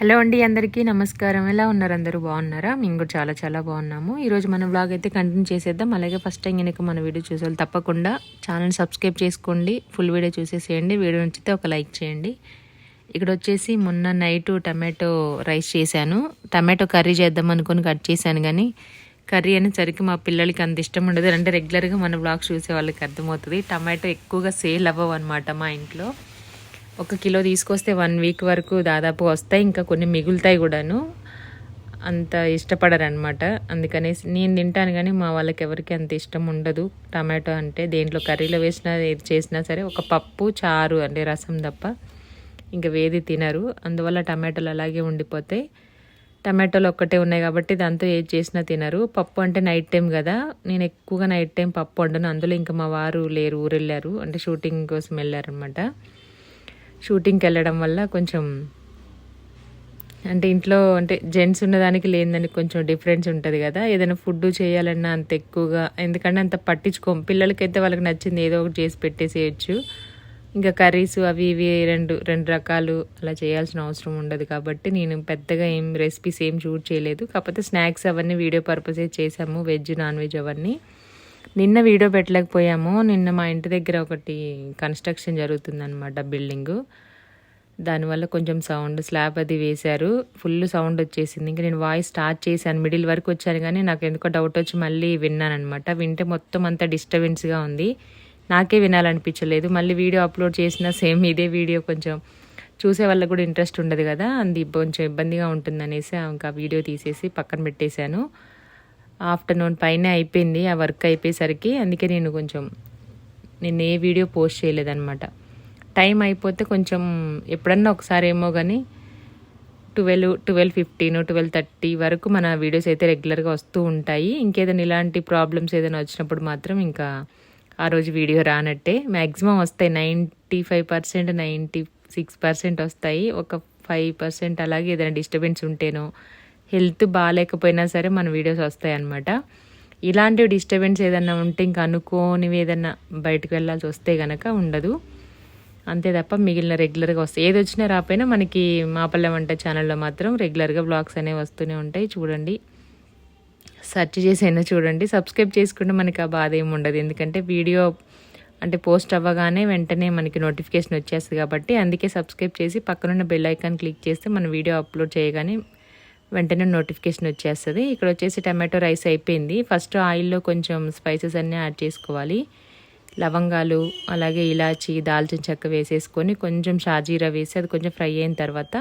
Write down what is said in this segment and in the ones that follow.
Hello అండి అందరికీ నమస్కారం. ఎలా ఉన్నారు అందరూ? బాగున్నారా? మేము కూడా చాలా చాలా బాగున్నాము. ఈరోజు మన బ్లాగ్ అయితే కంటిన్యూ చేసేద్దాం. అలాగే ఫస్ట్ టైం కనుక మన వీడియో చూసేవాళ్ళు తప్పకుండా ఛానల్ సబ్స్క్రైబ్ చేసుకోండి. ఫుల్ వీడియో చూసేసేయండి. వీడియో నచ్చితే ఒక లైక్ చేయండి. ఇక్కడ వచ్చేసి మొన్న నైట్ టమాటో రైస్ చేశాను. టమాటో కర్రీ చేద్దాం అనుకుని కట్ చేశాను కానీ కర్రీ అనేసరికి మా పిల్లలకి అంత ఇష్టం ఉండదు. అంటే రెగ్యులర్గా మన బ్లాగ్ చూసే వాళ్ళకి అర్థమవుతుంది. టమాటో ఎక్కువగా సేల్ అవ్వవు అనమాట మా ఇంట్లో. ఒక కిలో తీసుకొస్తే వన్ వీక్ వరకు దాదాపు వస్తాయి ఇంకా కొన్ని మిగులుతాయి కూడాను. అంత ఇష్టపడరు అనమాట అందుకనేసి నేను తింటాను కానీ మా వాళ్ళకి ఎవరికి అంత ఇష్టం ఉండదు. టమాటో అంటే దేంట్లో కర్రీలో వేసినా ఏది చేసినా సరే ఒక పప్పు చారు అంటే రసం తప్ప ఇంకా వేది తినరు. అందువల్ల టమాటోలు అలాగే ఉండిపోతాయి టమాటోలు ఒక్కటే ఉన్నాయి కాబట్టి దాంతో ఏది చేసినా తినరు. పప్పు అంటే నైట్ టైం కదా. నేను ఎక్కువగా నైట్ టైం పప్పు వండను. అందులో ఇంకా మా వారు లేరు ఊరు వెళ్ళారు అంటే షూటింగ్ కోసం వెళ్ళారనమాట షూటింగ్కి వెళ్ళడం వల్ల కొంచెం అంటే ఇంట్లో అంటే జెంట్స్ ఉన్నదానికి లేనిదానికి కొంచెం డిఫరెన్స్ ఉంటుంది కదా. ఏదైనా ఫుడ్ చేయాలన్నా అంత ఎక్కువగా ఎందుకంటే అంత పట్టించుకోం. పిల్లలకైతే వాళ్ళకి నచ్చింది ఏదో ఒకటి చేసి పెట్టేసేయచ్చు. ఇంకా కర్రీస్ అవి ఇవి రెండు రెండు రకాలు అలా చేయాల్సిన అవసరం ఉండదు కాబట్టి నేను పెద్దగా ఏం రెసిపీస్ ఏం షూట్ చేయలేదు. కాకపోతే స్నాక్స్ అవన్నీ వీడియో పర్పసే చేసాము వెజ్ నాన్ వెజ్ అవన్నీ. నిన్న వీడియో పెట్టలేకపోయాము. నిన్న మా ఇంటి దగ్గర ఒకటి కన్స్ట్రక్షన్ జరుగుతుందన్నమాట బిల్డింగు. దానివల్ల కొంచెం సౌండ్ స్లాబ్ అది వేశారు. ఫుల్ సౌండ్ వచ్చేసింది. ఇంకా నేను వాయిస్ స్టార్ట్ చేశాను. మిడిల్ వరకు వచ్చాను కానీ నాకు ఎందుకో డౌట్ వచ్చి మళ్ళీ విన్నానమాట వింటే మొత్తం అంతా డిస్టర్బెన్స్గా ఉంది. నాకే వినాలనిపించలేదు. మళ్ళీ వీడియో అప్లోడ్ చేసిన సేమ్ ఇదే వీడియో కొంచెం చూసే వాళ్ళకి కూడా ఇంట్రెస్ట్ ఉండదు కదా. అది కొంచెం ఇబ్బందిగా ఉంటుందనేసి ఇంకా వీడియో తీసేసి పక్కన పెట్టేశాను. ఆఫ్టర్నూన్ పైన అయిపోయింది ఆ వర్క్ అయిపోయేసరికి. అందుకే నేను కొంచెం నేను ఏ వీడియో పోస్ట్ చేయలేదన్నమాట. టైం అయిపోతే కొంచెం ఎప్పుడన్నా ఒకసారి ఏమో కానీ twelve twelve fifteen twelve thirty వరకు మన వీడియోస్ అయితే రెగ్యులర్గా వస్తూ ఉంటాయి. ఇంకేదైనా ఇలాంటి ప్రాబ్లమ్స్ ఏదైనా వచ్చినప్పుడు మాత్రం ఇంకా ఆ రోజు వీడియో రానట్టే. మ్యాక్సిమం వస్తాయి ninety five percent ninety six percent వస్తాయి. ఒక ఫైవ్ పర్సెంట్ అలాగే ఏదైనా డిస్టర్బెన్స్ ఉంటేనో హెల్త్ బాగాలేకపోయినా సరే మన వీడియోస్ వస్తాయి అన్నమాట ఇలాంటి డిస్టర్బెన్స్ ఏదన్నా ఉంటే ఇంకా అనుకోనివి ఏదన్నా బయటకు వెళ్ళాల్సి వస్తే కనుక ఉండదు. అంతే తప్ప మిగిలిన రెగ్యులర్గా వస్తాయి. ఏది వచ్చినా రాపోయినా మనకి మాపల్లె వంట ఛానల్లో మాత్రం రెగ్యులర్గా బ్లాగ్స్ అనేవి వస్తూనే ఉంటాయి. చూడండి. సెర్చ్ చేసైనా చూడండి. సబ్స్క్రైబ్ చేసుకుంటే మనకి ఆ బాధ ఏమి ఉండదు. ఎందుకంటే వీడియో అంటే పోస్ట్ అవ్వగానే వెంటనే మనకి నోటిఫికేషన్ వచ్చేస్తుంది కాబట్టి అందుకే సబ్స్క్రైబ్ చేసి పక్కనున్న బెల్ ఐకాన్ క్లిక్ చేస్తే మన వీడియో అప్లోడ్ చేయగానే వెంటనే నోటిఫికేషన్ వచ్చేస్తుంది. ఇక్కడ వచ్చేసి టమాటో రైస్ అయిపోయింది. ఫస్ట్ ఆయిల్లో కొంచెం స్పైసెస్ అన్నీ యాడ్ చేసుకోవాలి. లవంగాలు అలాగే ఇలాచి దాల్చిన చెక్క వేసేసుకొని కొంచెం షాజీరా వేసి అది కొంచెం ఫ్రై అయిన తర్వాత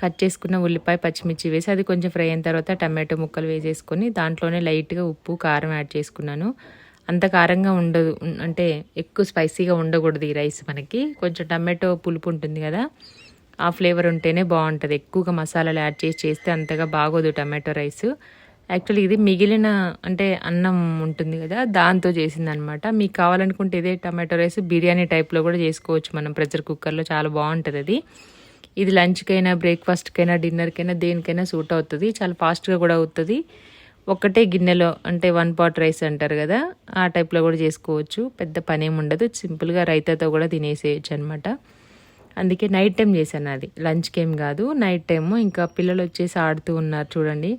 కట్ చేసుకున్న ఉల్లిపాయ పచ్చిమిర్చి వేసి అది కొంచెం ఫ్రై అయిన తర్వాత టమాటో ముక్కలు వేసేసుకొని దాంట్లోనే లైట్గా ఉప్పు కారం యాడ్ చేసుకున్నాను. అంత కారంగా ఉండదు అంటే ఎక్కువ స్పైసీగా ఉండకూడదు ఈ రైస్ మనకి. కొంచెం టమాటో పులుపు ఉంటుంది కదా ఆ ఫ్లేవర్ ఉంటేనే బాగుంటుంది. ఎక్కువగా మసాలాలు యాడ్ చేసి చేస్తే అంతగా బాగోదు టమాటో రైస్. యాక్చువల్లీ ఇది మిగిలిన అంటే అన్నం ఉంటుంది కదా దాంతో చేసింది అనమాట మీకు కావాలనుకుంటే ఇదే టమాటో రైస్ బిర్యానీ టైప్లో కూడా చేసుకోవచ్చు మనం. ప్రెషర్ కుక్కర్లో చాలా బాగుంటుంది అది. ఇది లంచ్కైనా బ్రేక్ఫాస్ట్కైనా డిన్నర్కైనా దేనికైనా సూట్ అవుతుంది. చాలా ఫాస్ట్గా కూడా అవుతుంది. ఒక్కటే గిన్నెలో అంటే వన్ పాట్ రైస్ అంటారు కదా ఆ టైప్లో కూడా చేసుకోవచ్చు. పెద్ద పని ఉండదు. సింపుల్గా రైతాతో కూడా తినేసేయచ్చు అనమాట అందుకే నైట్ టైం చేశాను అది. లంచ్కి ఏం కాదు నైట్ టైము ఇంకా పిల్లలు వచ్చేసి ఆడుతూ ఉన్నారు చూడండి.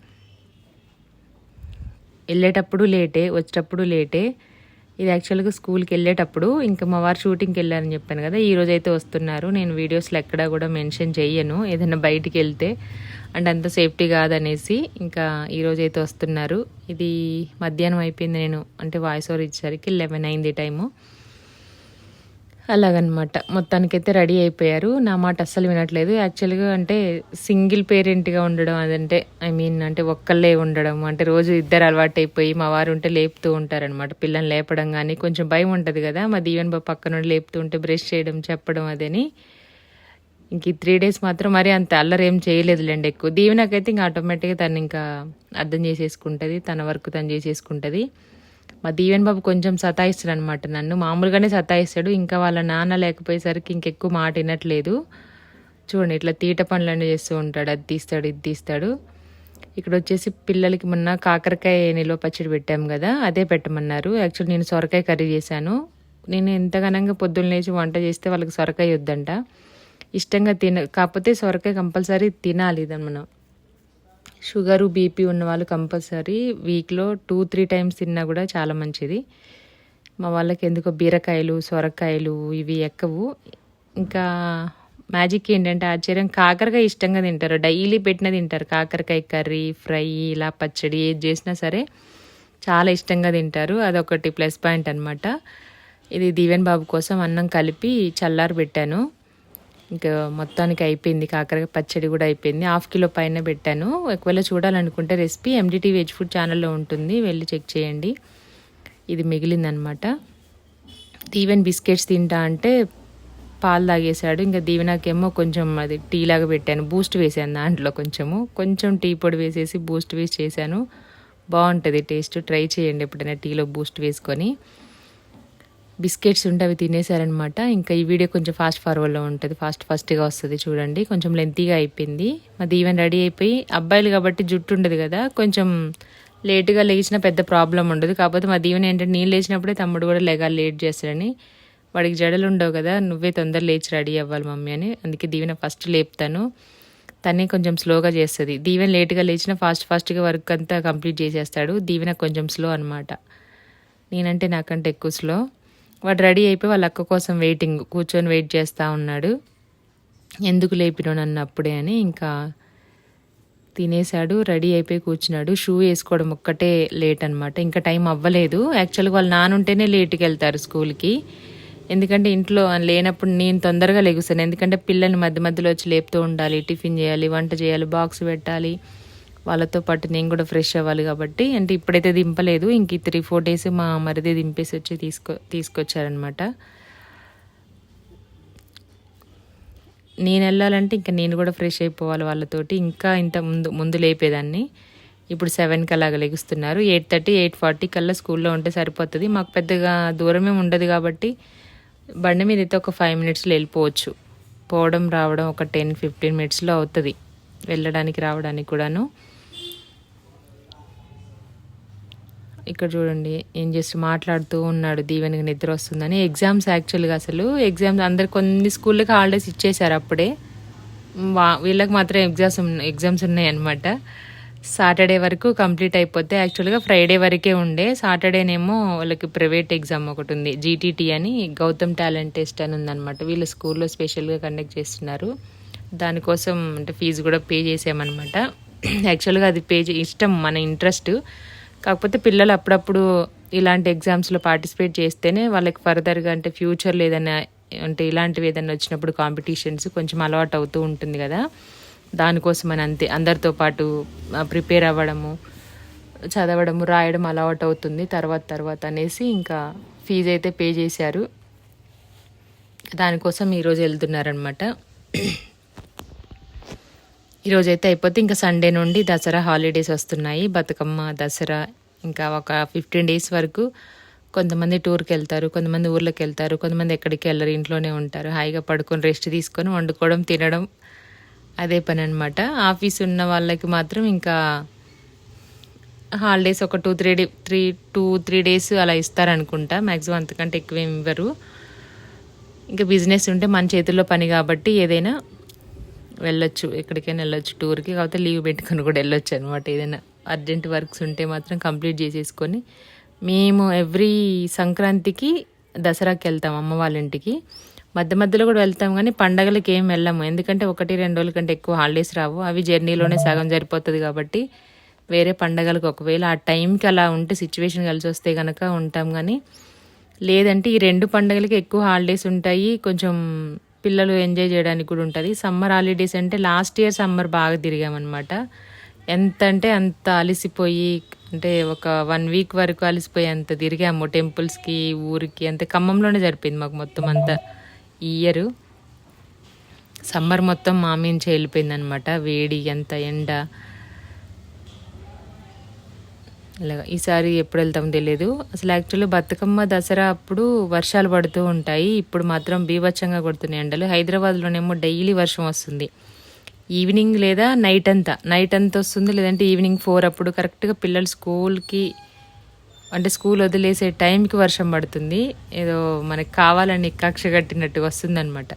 వెళ్ళేటప్పుడు లేటే వచ్చేటప్పుడు లేటే ఇది యాక్చువల్గా స్కూల్కి వెళ్ళేటప్పుడు ఇంకా మా వారు షూటింగ్కి వెళ్ళారని చెప్పాను కదా. ఈ రోజు అయితే వస్తున్నారు. నేను వీడియోస్లో ఎక్కడా కూడా మెన్షన్ చేయను. ఏదైనా బయటికి వెళ్తే. అంటే అంత సేఫ్టీ కాదనేసి ఇంకా ఈరోజు అయితే వస్తున్నారు. ఇది మధ్యాహ్నం అయిపోయింది నేను అంటే వాయిస్ ఓవర్ ఇచ్చేసరికి లెవెన్ అయింది టైము అలాగనమాట. మొత్తానికైతే రెడీ అయిపోయారు. నా మాట అస్సలు వినట్లేదు. యాక్చువల్గా అంటే సింగిల్ పేరెంట్గా ఉండడం అదంటే ఐ మీన్ అంటే ఒక్కళ్ళే ఉండడం. అంటే రోజు ఇద్దరు అలవాటు అయిపోయి మా వారు ఉంటే లేపుతూ ఉంటారనమాట. పిల్లల్ని లేపడం కానీ కొంచెం భయం ఉంటుంది కదా. మా దీవెన్ బాబు పక్క నుండి లేపుతూ ఉంటే బ్రష్ చేయడం చెప్పడం అదని. ఇంక ఈ త్రీ డేస్ మాత్రం మరి అంత అల్లరి ఏం చేయలేదులేండి ఎక్కువ. దీవెనకైతే ఇంకా ఆటోమేటిక్గా తను ఇంకా అర్థం చేసేసుకుంటుంది. తన వర్క్ తను చేసేసుకుంటుంది. మా దీవెన్ బాబు కొంచెం సతాయిస్తాడు అనమాట నన్ను. మామూలుగానే సతాయిస్తాడు. ఇంకా వాళ్ళ నాన్న లేకపోయేసరికి ఇంకెక్కువ మాట వినట్లేదు. చూడండి ఇట్లా తీట పనులన్నీ చేస్తూ ఉంటాడు. అది తీస్తాడు ఇది తీస్తాడు. ఇక్కడ వచ్చేసి పిల్లలకి మొన్న కాకరకాయ నిల్వ పచ్చడి పెట్టాము కదా అదే పెట్టమన్నారు. యాక్చువల్లీ నేను సొరకాయ కర్రీ చేశాను. నేను ఎంతగానంగా పొద్దున్న లేచి వంట చేస్తే వాళ్ళకి సొరకాయ వద్దంట. ఇష్టంగా తిన కాకపోతే సొరకాయ కంపల్సరీ తినాలి ఇది మనం షుగరు బీపీ ఉన్న వాళ్ళు కంపల్సరీ వీక్లో టూ త్రీ టైమ్స్ తిన్నా కూడా చాలా మంచిది. మా వాళ్ళకి ఎందుకో బీరకాయలు సొరకాయలు ఇవి ఎక్కవు. ఇంకా మ్యాజిక్ ఏంటంటే ఆశ్చర్యం. కాకరకాయ ఇష్టంగా తింటారు. డైలీ పెట్టిన తింటారు. కాకరకాయ కర్రీ ఫ్రై ఇలా పచ్చడి ఏది చేసినా సరే చాలా ఇష్టంగా తింటారు. అదొకటి ప్లస్ పాయింట్ అనమాట ఇది దీవెన్ బాబు కోసం అన్నం కలిపి చల్లారి పెట్టాను ఇంకా మొత్తానికి అయిపోయింది. కాకరకాయ పచ్చడి కూడా అయిపోయింది. హాఫ్ కిలో పైన పెట్టాను. ఒకవేళ చూడాలనుకుంటే రెసిపీ ఎండిటీ వెజ్ ఫుడ్ ఛానల్లో ఉంటుంది. వెళ్ళి చెక్ చేయండి. ఇది మిగిలిందనమాట. దీవెన్ బిస్కెట్స్ తింటా అంటే పాలు తాగేశాడు. ఇంకా దీవెనాకేమో కొంచెం అది టీ లాగా పెట్టాను. బూస్ట్ వేసాను దాంట్లో కొంచెము. కొంచెం టీ పొడి వేసేసి బూస్ట్ వేసి చేశాను. బాగుంటుంది టేస్ట్. ట్రై చేయండి ఎప్పుడైనా టీలో బూస్ట్ వేసుకొని. బిస్కెట్స్ ఉంటే అవి తినేసారనమాట ఇంకా ఈ వీడియో కొంచెం ఫాస్ట్ ఫార్వర్డ్లో ఉంటుంది. ఫాస్ట్ ఫాస్ట్గా వస్తుంది చూడండి. కొంచెం లెంతీగా అయిపోయింది. మా దీవెన్ రెడీ అయిపోయి అబ్బాయిలు కాబట్టి జుట్టు ఉండదు కదా. కొంచెం లేటుగా లేచిన పెద్ద ప్రాబ్లం ఉండదు. కాకపోతే మా దీవెన ఏంటంటే నేను లేచినప్పుడే తమ్ముడు కూడా లేగాలి లేట్ చేస్తాడని. వాడికి జడలు ఉండవు కదా. నువ్వే తొందర లేచి రెడీ అవ్వాలి మమ్మీ అని. అందుకే దీవెన ఫస్ట్ లేపుతాను. తనే కొంచెం స్లోగా చేస్తుంది. దీవెన లేట్గా లేచిన ఫాస్ట్ ఫాస్ట్గా వర్క్ అంతా కంప్లీట్ చేసేస్తాడు. దీవెన కొంచెం స్లో అనమాట నేనంటే నాకంటే ఎక్కువ స్లో వాడు రెడీ అయిపోయి వాళ్ళ అక్క కోసం వెయిటింగ్ కూర్చొని వెయిట్ చేస్తూ ఉన్నాడు. ఎందుకు లేపినో నన్ను అప్పుడే అని ఇంకా తినేశాడు రెడీ అయిపోయి కూర్చున్నాడు. షూ వేసుకోవడం ఒక్కటే లేట్ అనమాట ఇంకా టైం అవ్వలేదు. యాక్చువల్గా వాళ్ళు నానుంటేనే లేట్కి వెళ్తారు స్కూల్కి ఎందుకంటే ఇంట్లో లేనప్పుడు నేను తొందరగా లెగుస్తాను. ఎందుకంటే పిల్లల్ని మధ్య మధ్యలో వచ్చి లేపుతూ ఉండాలి టిఫిన్ చేయాలి వంట చేయాలి బాక్స్ పెట్టాలి. వాళ్ళతో పాటు నేను కూడా ఫ్రెష్ అవ్వాలి కాబట్టి అంటే ఇప్పుడైతే దింపలేదు. ఇంక త్రీ ఫోర్ డేస్ మా మరిది దింపేసి వచ్చి తీసుకో తీసుకొచ్చారనమాట నేను వెళ్ళాలంటే ఇంకా నేను కూడా ఫ్రెష్ అయిపోవాలి వాళ్ళతోటి. ఇంకా ఇంత ముందు ముందు లేపేదాన్ని. ఇప్పుడు సెవెన్కి అలాగ లెగుస్తున్నారు. ఎయిట్ థర్టీ ఎయిట్ ఫార్టీ కల్లా స్కూల్లో ఉంటే సరిపోతుంది. మాకు పెద్దగా దూరమే ఉండదు కాబట్టి బండి మీద అయితే ఒక ఫైవ్ మినిట్స్లో వెళ్ళిపోవచ్చు. పోవడం రావడం ఒక టెన్ ఫిఫ్టీన్ మినిట్స్లో అవుతుంది. వెళ్ళడానికి రావడానికి కూడాను. ఇక్కడ చూడండి ఏం చేసి మాట్లాడుతూ ఉన్నాడు. దీవెనకి నిద్ర వస్తుందని. ఎగ్జామ్స్ యాక్చువల్గా అసలు ఎగ్జామ్స్ అందరు కొన్ని స్కూళ్ళకి హాలిడేస్ ఇచ్చేశారు అప్పుడే. వా వీళ్ళకి మాత్రం ఎగ్జామ్స్ ఎగ్జామ్స్ ఉన్నాయి అనమాట సాటర్డే వరకు కంప్లీట్ అయిపోతే యాక్చువల్గా ఫ్రైడే వరకే ఉండే. సాటర్డేనేమో వాళ్ళకి ప్రైవేట్ ఎగ్జామ్ ఒకటి ఉంది. జీటీటీ అని గౌతమ్ టాలెంట్ టెస్ట్ అని ఉందన్నమాట. వీళ్ళ స్కూల్లో స్పెషల్గా కండక్ట్ చేస్తున్నారు. దానికోసం అంటే ఫీజు కూడా పే చేసామన్నమాట. యాక్చువల్గా అది పే ఇష్టం మన ఇంట్రెస్ట్ కాకపోతే పిల్లలు అప్పుడప్పుడు ఇలాంటి ఎగ్జామ్స్లో పార్టిసిపేట్ చేస్తేనే వాళ్ళకి ఫర్దర్గా అంటే ఫ్యూచర్లో ఏదైనా అంటే ఇలాంటివి ఏదైనా వచ్చినప్పుడు కాంపిటీషన్స్ కొంచెం అలవాటు అవుతూ ఉంటుంది కదా. దానికోసం అని అంతే అందరితో పాటు ప్రిపేర్ అవ్వడము చదవడము రాయడం అలవాటు అవుతుంది. తర్వాత తర్వాత అనేసి ఇంకా ఫీజు అయితే పే చేశారు. దానికోసం ఈరోజు వెళ్తున్నారనమాట ఈరోజు అయితే అయిపోతే ఇంకా సండే నుండి దసరా హాలిడేస్ వస్తున్నాయి. బతుకమ్మ దసరా ఇంకా ఒక ఫిఫ్టీన్ డేస్ వరకు కొంతమంది టూర్కి వెళ్తారు కొంతమంది ఊర్లోకి వెళ్తారు కొంతమంది ఎక్కడికి వెళ్ళరు ఇంట్లోనే ఉంటారు. హాయిగా పడుకొని రెస్ట్ తీసుకొని వండుకోవడం తినడం అదే పని అనమాట ఆఫీస్ ఉన్న వాళ్ళకి మాత్రం ఇంకా హాలిడేస్ ఒక two three day three two three days అలా ఇస్తారనుకుంటా. మ్యాక్సిమం అంతకంటే ఎక్కువ ఇవ్వరు. ఇంకా బిజినెస్ ఉంటే మన చేతుల్లో పని కాబట్టి ఏదైనా వెళ్ళొచ్చు ఎక్కడికైనా వెళ్ళొచ్చు టూర్కి. కాకపోతే లీవ్ పెట్టుకొని కూడా వెళ్ళొచ్చు అనమాట ఏదైనా అర్జెంట్ వర్క్స్ ఉంటే మాత్రం కంప్లీట్ చేసేసుకొని మేము ఎవ్రీ సంక్రాంతికి దసరాకి వెళ్తాం అమ్మ వాళ్ళ ఇంటికి. మధ్య మధ్యలో కూడా వెళ్తాం కానీ పండగలకి ఏం వెళ్ళము. ఎందుకంటే ఒకటి రెండు రోజుల కంటే ఎక్కువ హాలిడేస్ రావు. అవి జర్నీలోనే సగం సరిపోతుంది కాబట్టి వేరే పండగలకు ఒకవేళ ఆ టైంకి అలా ఉంటే సిచ్యువేషన్ కలిసి వస్తే కనుక ఉంటాం కానీ లేదంటే ఈ రెండు పండుగలకి ఎక్కువ హాలిడేస్ ఉంటాయి. కొంచెం పిల్లలు ఎంజాయ్ చేయడానికి కూడా ఉంటుంది. సమ్మర్ హాలిడేస్ అంటే లాస్ట్ ఇయర్ సమ్మర్ బాగా తిరిగామన్నమాట. ఎంత అంటే అంత అలసిపోయి అంటే ఒక వన్ వీక్ వరకు అలసిపోయి అంత తిరిగాము టెంపుల్స్కి ఊరికి అంతే ఖమ్మంలోనే జరిపోయింది మాకు మొత్తం అంతా ఈ ఇయర్. సమ్మర్ మొత్తం మామించి వెళ్ళిపోయింది అనమాట వేడి ఎంత ఎండ. ఇలాగ. ఈసారి ఎప్పుడు వెళ్తామో తెలియదు అసలు యాక్చువల్లీ బతుకమ్మ దసరా అప్పుడు వర్షాలు పడుతూ ఉంటాయి. ఇప్పుడు మాత్రం బీభత్సంగా కొడుతున్నాయి ఎండలు. హైదరాబాద్లోనేమో డైలీ వర్షం వస్తుంది. ఈవినింగ్ లేదా నైట్ అంతా. నైట్ అంతా వస్తుంది లేదంటే ఈవినింగ్ ఫోర్ అప్పుడు కరెక్ట్గా పిల్లలు స్కూల్కి అంటే స్కూల్ వదిలేసే టైంకి వర్షం పడుతుంది. ఏదో మనకి కావాలని కక్ష కట్టినట్టు వస్తుందన్నమాట.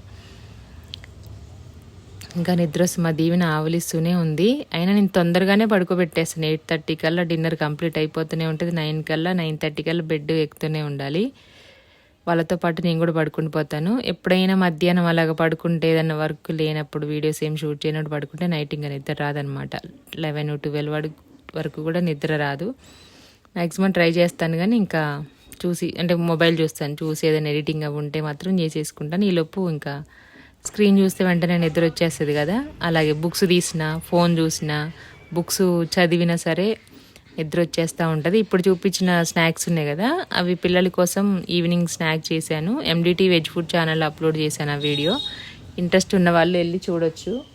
ఇంకా నిద్ర మా దీవెన ఆవలిస్తూనే ఉంది. అయినా నేను తొందరగానే పడుకోబెట్టేస్తాను. ఎయిట్ థర్టీ కల్లా డిన్నర్ కంప్లీట్ అయిపోతూనే ఉంటుంది. నైన్ కల్లా నైన్ థర్టీ కల్లా బెడ్ ఎక్కుతూనే ఉండాలి. వాళ్ళతో పాటు నేను కూడా పడుకుని పోతాను. ఎప్పుడైనా మధ్యాహ్నం అలాగ పడుకుంటే ఏదైనా వర్క్ లేనప్పుడు వీడియోస్ ఏం షూట్ చేయనప్పుడు పడుకుంటే నైట్ ఇంకా నిద్ర రాదనమాట లెవెన్ ట్వెల్వ్ వరకు కూడా నిద్ర రాదు. మ్యాక్సిమం ట్రై చేస్తాను కానీ ఇంకా చూసి అంటే మొబైల్ చూస్తాను. చూసి ఏదైనా ఎడిటింగ్ అవి ఉంటే మాత్రం చేసేసుకుంటాను. ఈలోపు ఇంకా స్క్రీన్ చూస్తే వెంటనే నిద్ర వచ్చేస్తుంది కదా. అలాగే బుక్స్ తీసిన ఫోన్ చూసిన బుక్స్ చదివినా సరే నిద్ర వచ్చేస్తూ ఉంటుంది. ఇప్పుడు చూపించిన స్నాక్స్ ఉన్నాయి కదా అవి పిల్లల కోసం ఈవినింగ్ స్నాక్ చేశాను. ఎండిటీ వెజ్ ఫుడ్ ఛానల్ అప్లోడ్ చేశాను ఆ వీడియో. ఇంట్రెస్ట్ ఉన్న వాళ్ళు వెళ్ళి చూడొచ్చు.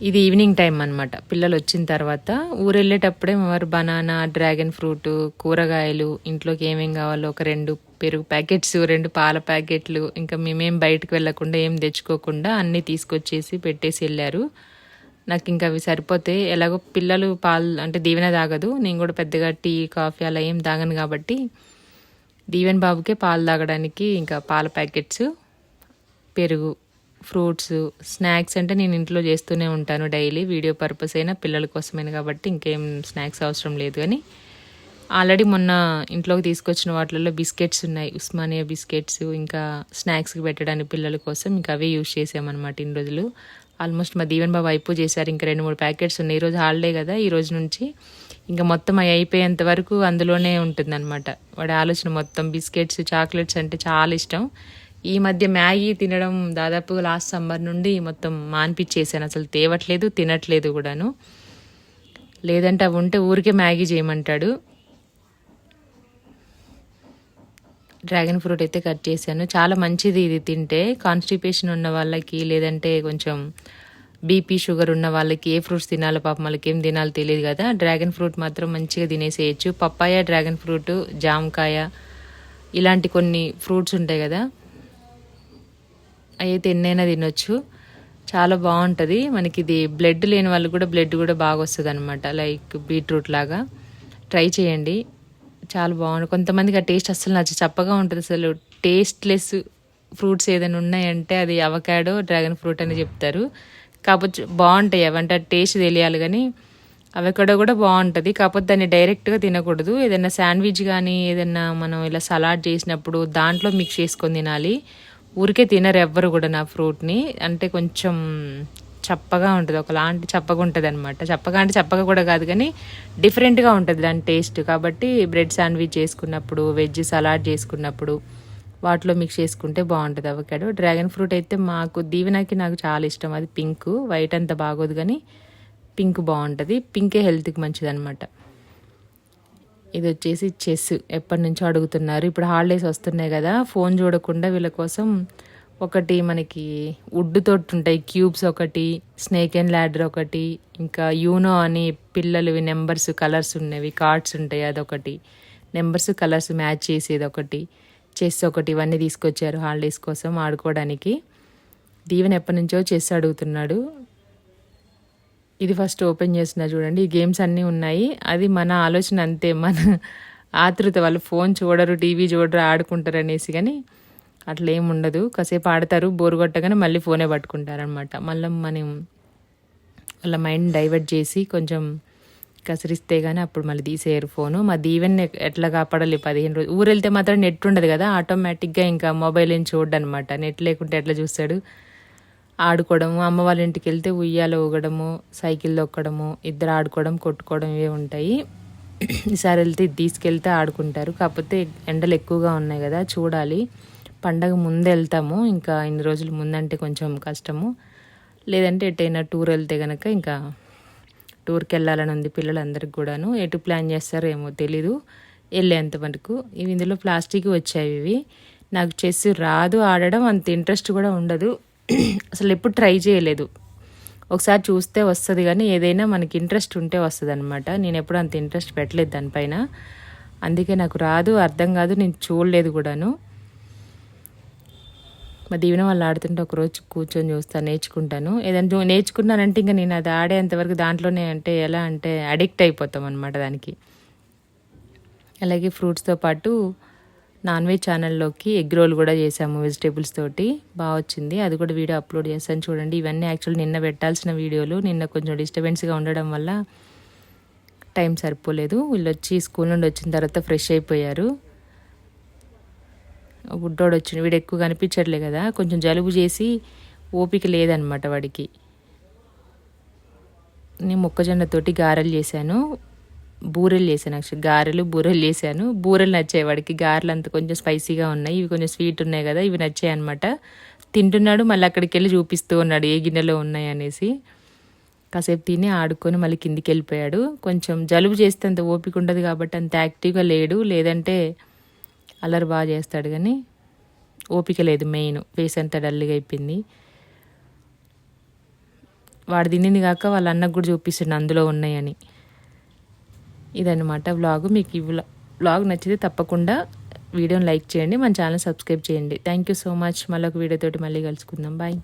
ఇది ఈవినింగ్ టైం అనమాట పిల్లలు వచ్చిన తర్వాత ఊరు వెళ్ళేటప్పుడే మరి బనానా డ్రాగన్ ఫ్రూట్ కూరగాయలు ఇంట్లోకి ఏమేం కావాలో ఒక రెండు పెరుగు ప్యాకెట్స్ రెండు పాల ప్యాకెట్లు ఇంకా మేమేం బయటకు వెళ్ళకుండా ఏం తెచ్చుకోకుండా అన్నీ తీసుకొచ్చేసి పెట్టేసి వెళ్ళారు. నాకు ఇంకా అవి సరిపోతే ఎలాగో పిల్లలు పాలు అంటే దీవెన తాగదు. నేను కూడా పెద్దగా టీ కాఫీ అలా ఏం తాగను కాబట్టి దీవెన్ బాబుకే పాలు తాగడానికి ఇంకా పాల ప్యాకెట్స్ పెరుగు ఫ్రూట్స్ స్నాక్స్ అంటే నేను ఇంట్లో చేస్తూనే ఉంటాను డైలీ. వీడియో పర్పస్ అయినా పిల్లల కోసమైనా కాబట్టి ఇంకేం స్నాక్స్ అవసరం లేదు కానీ ఆల్రెడీ మొన్న ఇంట్లోకి తీసుకొచ్చిన వాటిల్లో బిస్కెట్స్ ఉన్నాయి. ఉస్మానియా బిస్కెట్స్ ఇంకా స్నాక్స్కి పెట్టడానికి పిల్లల కోసం ఇంకా అవే యూజ్ చేసామన్నమాట ఇన్ని రోజులు. ఆల్మోస్ట్ మా దీవెన్ బాబు అయిపో చేశారు. ఇంకా రెండు మూడు ప్యాకెట్స్ ఉన్నాయి. ఈరోజు హాలిడే కదా ఈ రోజు నుంచి ఇంకా మొత్తం అవి అయిపోయేంత వరకు అందులోనే ఉంటుందన్నమాట. వాడి ఆలోచన మొత్తం బిస్కెట్స్ చాక్లెట్స్ అంటే చాలా ఇష్టం. ఈ మధ్య మ్యాగీ తినడం దాదాపు లాస్ట్ సమ్మర్ నుండి మొత్తం మాన్పిచ్చేసాను అసలు తేవట్లేదు తినట్లేదు కూడాను. లేదంటే అవి ఉంటే ఊరికే మ్యాగీ చేయమంటాడు. డ్రాగన్ ఫ్రూట్ అయితే కట్ చేశాను. చాలా మంచిది ఇది తింటే. కాన్స్టిపేషన్ ఉన్న వాళ్ళకి లేదంటే కొంచెం బీపీ షుగర్ ఉన్న వాళ్ళకి ఏ ఫ్రూట్స్ తినాలో పాపం వాళ్ళకి ఏం తినాలో తెలియదు కదా. డ్రాగన్ ఫ్రూట్ మాత్రం మంచిగా తినేసేయచ్చు. పప్పాయ డ్రాగన్ ఫ్రూట్ జామకాయ ఇలాంటి కొన్ని ఫ్రూట్స్ ఉంటాయి కదా. అయితే ఎన్నైనా తినొచ్చు. చాలా బాగుంటుంది. మనకి ఇది బ్లడ్ లేని వాళ్ళు కూడా బ్లడ్ కూడా బాగా వస్తుంది అనమాట లైక్ బీట్రూట్ లాగా. ట్రై చేయండి. చాలా బాగుంది కొంతమందికి ఆ టేస్ట్ అస్సలు నచ్చ చప్పగా ఉంటుంది అసలు. టేస్ట్లెస్ ఫ్రూట్స్ ఏదైనా ఉన్నాయంటే అది అవకాడో డ్రాగన్ ఫ్రూట్ అని చెప్తారు. కాకపోతే బాగుంటాయి అవంటే టేస్ట్ తెలియాలి కానీ అవకాడో కూడా బాగుంటుంది. కాకపోతే దాన్ని డైరెక్ట్గా తినకూడదు. ఏదైనా శాండ్విచ్ కానీ ఏదైనా మనం ఇలా సలాడ్ చేసినప్పుడు దాంట్లో మిక్స్ చేసుకొని తినాలి. ఊరికే తినరు ఎవ్వరు కూడా నా ఫ్రూట్ని. అంటే కొంచెం చప్పగా ఉంటుంది. ఒకలాంటి చప్పగా ఉంటుంది అనమాట చప్పగా అంటే చప్పగా కూడా కాదు కానీ డిఫరెంట్గా ఉంటుంది దాని టేస్ట్ కాబట్టి బ్రెడ్ శాండ్విచ్ చేసుకున్నప్పుడు వెజ్ సలాడ్ చేసుకున్నప్పుడు వాటిలో మిక్స్ చేసుకుంటే బాగుంటుంది అవకాడో డ్రాగన్ ఫ్రూట్ అయితే మాకు దీవెనకి నాకు చాలా ఇష్టం. అది పింక్ వైట్ అంత బాగోదు కానీ పింక్ బాగుంటుంది. పింకే హెల్త్కి మంచిది అనమాట ఇది వచ్చేసి చెస్ ఎప్పటి నుంచో అడుగుతున్నారు. ఇప్పుడు హాలిడేస్ వస్తున్నాయి కదా ఫోన్ చూడకుండా వీళ్ళ కోసం ఒకటి మనకి వుడ్ తోటి ఉంటాయి క్యూబ్స్ ఒకటి స్నేక్ అండ్ ల్యాడర్ ఒకటి ఇంకా యూనో అని పిల్లలు నెంబర్స్ కలర్స్ ఉన్నవి కార్డ్స్ ఉంటాయి అదొకటి. నెంబర్స్ కలర్స్ మ్యాచ్ చేసేది ఒకటి చెస్ ఒకటి ఇవన్నీ తీసుకొచ్చారు హాలిడేస్ కోసం ఆడుకోవడానికి. దీవెన్ ఎప్పటి నుంచో చెస్ అడుగుతున్నాడు. ఇది ఫస్ట్ ఓపెన్ చేసిన చూడండి. ఈ గేమ్స్ అన్నీ ఉన్నాయి. అది మన ఆలోచన అంతే. మన ఆతృత. వాళ్ళు ఫోన్ చూడరు టీవీ చూడరు ఆడుకుంటారు అనేసి కానీ అట్లా ఏమి ఉండదు. కాసేపు ఆడతారు బోరు కొట్టగానే మళ్ళీ ఫోనే పట్టుకుంటారనమాట మళ్ళీ మనం వాళ్ళ మైండ్ డైవర్ట్ చేసి కొంచెం కసిరిస్తే కానీ అప్పుడు మళ్ళీ తీసేయరు ఫోను. మా దీవెన్ ఎట్లా కాపాడాలి? పదిహేను రోజులు ఊరు వెళ్తే మాత్రం నెట్ ఉండదు కదా. ఆటోమేటిక్గా ఇంకా మొబైల్ ఏం చూడనమాట నెట్ లేకుంటే ఎట్లా చూస్తాడు? ఆడుకోవడము అమ్మ వాళ్ళ ఇంటికి వెళ్తే ఉయ్యాలు ఊగడము సైకిల్ తొక్కడము ఇద్దరు ఆడుకోవడం కొట్టుకోవడం ఇవే ఉంటాయి. ఈసారి వెళ్తే ఇది తీసుకెళ్తే ఆడుకుంటారు. కాకపోతే ఎండలు ఎక్కువగా ఉన్నాయి కదా చూడాలి. పండగ ముందు వెళ్తాము. ఇంకా ఇన్ని రోజులు ముందంటే కొంచెం కష్టము. లేదంటే ఎటైనా టూర్ వెళ్తే కనుక ఇంకా టూర్కి వెళ్ళాలని ఉంది పిల్లలందరికి కూడాను. ఎటు ప్లాన్ చేస్తారో ఏమో తెలీదు. వెళ్ళేంత వరకు. ఇవి ఇందులో ప్లాస్టిక్ వచ్చాయి ఇవి. నాకు చెస్ రాదు ఆడడం అంత ఇంట్రెస్ట్ కూడా ఉండదు. అసలు ఎప్పుడు ట్రై చేయలేదు. ఒకసారి చూస్తే వస్తుంది కానీ ఏదైనా మనకి ఇంట్రెస్ట్ ఉంటే వస్తుంది అనమాట నేను ఎప్పుడు అంత ఇంట్రెస్ట్ పెట్టలేదు దానిపైన. అందుకే నాకు రాదు అర్థం కాదు నేను చూడలేదు కూడాను. మా దీవెన వాళ్ళు ఆడుతుంటే ఒకరోజు కూర్చొని చూస్తాను నేర్చుకుంటాను. ఏదైనా నేర్చుకున్నానంటే ఇంకా నేను అది ఆడేంతవరకు దాంట్లోనే అంటే ఎలా అంటే అడిక్ట్ అయిపోతాం అనమాట దానికి. అలాగే ఫ్రూట్స్తో పాటు నాన్ వెజ్ ఛానల్లోకి ఎగ్ రోల్ కూడా చేసాము వెజిటేబుల్స్ తోటి. బాగా వచ్చింది. అది కూడా వీడియో అప్లోడ్ చేస్తాను చూడండి. ఇవన్నీ యాక్చువల్ నిన్న పెట్టాల్సిన వీడియోలు. నిన్న కొంచెం డిస్టర్బెన్స్గా ఉండడం వల్ల టైం సరిపోలేదు. వీళ్ళు వచ్చి స్కూల్ నుండి వచ్చిన తర్వాత ఫ్రెష్ అయిపోయారు. బుడ్డోడు వచ్చింది వీడు ఎక్కువ కనిపించట్లే కదా. కొంచెం జలుబు చేసి ఓపిక లేదనమాట వాడికి. నేను మొక్కజొన్నతోటి గారెలు చేశాను. బూరెలు చేశాను యాక్చువల్ గారెలు బూరెలు చేశాను. బూరెలు నచ్చాయి వాడికి. గారెలు అంత కొంచెం స్పైసీగా ఉన్నాయి. ఇవి కొంచెం స్వీట్ ఉన్నాయి కదా ఇవి నచ్చాయి అనమాట తింటున్నాడు మళ్ళీ అక్కడికి వెళ్ళి చూపిస్తూ ఉన్నాడు ఏ గిన్నెలో ఉన్నాయి అనేసి. కాసేపు తిని ఆడుకొని మళ్ళీ కిందికి వెళ్ళిపోయాడు. కొంచెం జలుబు చేస్తే అంత ఓపిక ఉండదు కాబట్టి అంత యాక్టివ్గా లేడు. లేదంటే అల్లరి బాగా చేస్తాడు కానీ ఓపిక లేదు మెయిన్. ఫేస్ అంతా డల్గా అయిపోయింది. వాడు తినింది కాక వాళ్ళ అన్నకు కూడా చూపిస్తుండే అందులో ఉన్నాయని. ఇదన్నమాట వ్లాగ్ మీకు ఈ వ్లాగ్ నచ్చితే తప్పకుండా వీడియోని లైక్ చేయండి మన ఛానల్ సబ్స్క్రైబ్ చేయండి. థ్యాంక్ యూ సో మచ్ మళ్ళీ ఒక వీడియోతోటి మళ్ళీ కలుసుకుందాం. బాయ్